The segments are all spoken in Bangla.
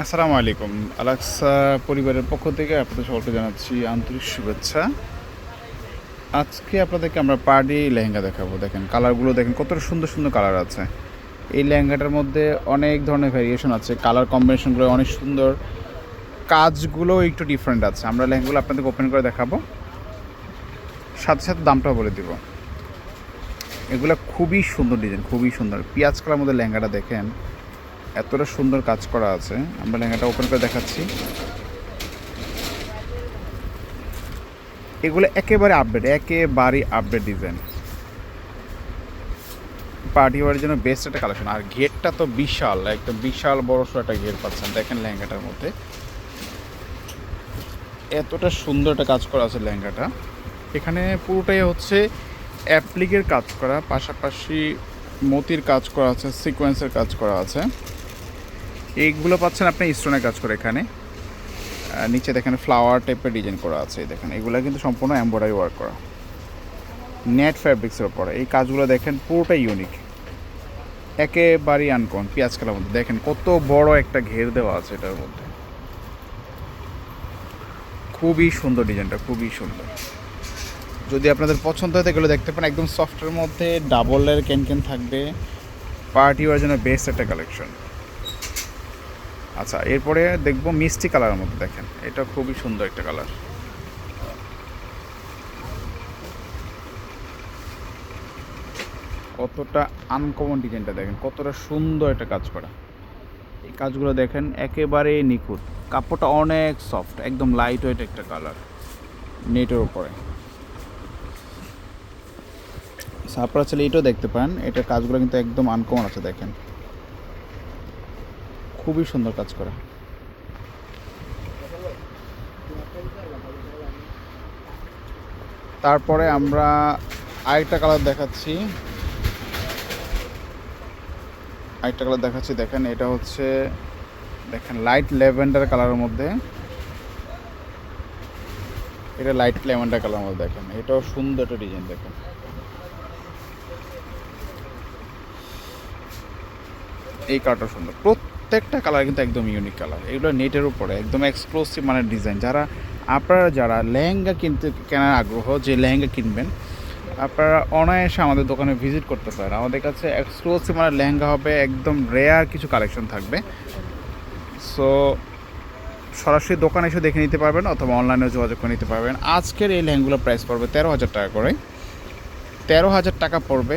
আসসালামু আলাইকুম। আলাক্সা পরিবারের পক্ষ থেকে আপনাদের সকলকে জানাচ্ছি আন্তরিক শুভেচ্ছা। আজকে আপনাদেরকে আমরা পার্টি লেহেঙ্গা দেখাবো। দেখেন কালারগুলো দেখেন কতটা সুন্দর সুন্দর কালার আছে। এই লেহেঙ্গাটার মধ্যে অনেক ধরনের ভ্যারিয়েশন আছে। কালার কম্বিনেশনগুলো অনেক সুন্দর। কাজগুলো একটু ডিফারেন্ট আছে। আমরা লেহেঙ্গাগুলো আপনাদেরকে ওপেন করে দেখাবো। সাথে সাথে দামটাও বলে দিব। এগুলো খুবই সুন্দর ডিজাইন খুবই সুন্দর। পেঁয়াজ কালার মধ্যে লেহেঙ্গাটা দেখেন। এতটা সুন্দর কাজ করা আছে। আমরা লেহেঙ্গাটা ওপেন করে দেখাচ্ছি। এগুলো একেবারে আপডেট একেবারে আপডেট ডিজাইন পার্টি ওয়ারের জন্য বেস্ট একটা কালেকশন আর ঘেরটা তো বিশাল, একদম বিশাল বড় সড়ো একটা ঘের পাচ্ছেন দেখেন লেহেঙ্গাটার মধ্যে। এতটা সুন্দর একটা কাজ করা আছে লেহেঙ্গাটা। এখানে পুরোটাই হচ্ছে অ্যাপ্লিকের কাজ করা, পাশাপাশি মতির কাজ করা আছে সিকোয়েন্সের কাজ করা আছে। এইগুলো পাচ্ছেন আপনি স্টোনের কাজ করে এখানে। নিচে দেখেন ফ্লাওয়ার টাইপের ডিজাইন করা আছে দেখেন। এগুলো কিন্তু সম্পূর্ণ এমব্রয়ডারি ওয়ার্ক করা। নেট ফ্যাব্রিক্সের উপরে। এই কাজগুলো দেখেন পুরোটাই ইউনিক একেবারেই আনকন পেঁয়াজ কালার মধ্যে। দেখেন কত বড় একটা ঘের দেওয়া আছে এটার মধ্যে। খুবই সুন্দর ডিজাইনটা খুবই সুন্দর। যদি আপনাদের পছন্দ হয়, এগুলো দেখতে পান একদম সফটের মধ্যে ডাবলের ক্যান ক্যান থাকবে। পার্টি ওয়ার জন্য বেস্ট একটা কালেকশন আচ্ছা এরপরে দেখব মিষ্টি কালারের মধ্যে দেখেন। এটা খুবই সুন্দর একটা কালার। কতটা আনকমন ডিজাইনটা দেখেন কতটা সুন্দর একটা কাজ করা। এই কাজগুলো দেখেন একেবারে নিখুঁত। কাপড়টা অনেক সফট একদম লাইট ওয়েট একটা কালার নেটের উপরে। আচ্ছা, আপনারা চাইলে এটাও দেখতে পান এটার কাজগুলো কিন্তু একদম আনকমন আছে দেখেন। খুবই সুন্দর কাজ করা। তারপরে আমরা আরেকটা কালার দেখাচ্ছি। আরেকটা কালার দেখাচ্ছি, দেখেন, এটা হচ্ছে, দেখেন লাইট ল্যাভেন্ডার কালারের মধ্যে। এটা লাইট ল্যাভেন্ডার কালারের মধ্যে, দেখেন, এটাও সুন্দর একটা ডিজাইন দেখেন। এই কালারটা সুন্দর। প্রত্যেকটা কালার কিন্তু একদম ইউনিক কালার এগুলো নেটের উপরে, একদম এক্সক্লুসিভ মানে ডিজাইন যারা, আপনারা যারা লেহেঙ্গা কিনতে, কেনার আগ্রহ যে লেহেঙ্গা কিনবেন, আপনারা অনায়াসে আমাদের দোকানে ভিজিট করতে পারেন। আমাদের কাছে এক্সক্লুসিভ মানে লেহেঙ্গা হবে, একদম রেয়ার কিছু কালেকশন থাকবে। সো সরাসরি দোকানে এসে দেখে নিতে পারবেন অথবা অনলাইনেও যোগাযোগ করে নিতে পারবেন। আজকের এই লেহেঙ্গুলোর প্রাইস পড়বে তেরো হাজার টাকা করে। তেরো হাজার টাকা পড়বে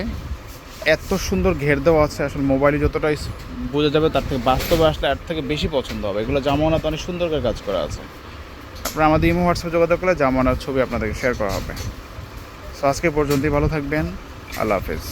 এত সুন্দর ঘের দেওয়া আছে, আসলে মোবাইলে যতটাই বোঝা যাবে তার থেকে বাস্তবে আসলে এর থেকে বেশি পছন্দ হবে। এগুলো জামানা তো অনেক সুন্দর করে কাজ করা আছে। আপনারা আমাদের ইমো হোয়াটসঅ্যাপ যোগাযোগ করলে জামানার ছবি আপনাদেরকে শেয়ার করা হবে। সো আজকে পর্যন্তই ভালো থাকবেন। আল্লাহ হাফেজ।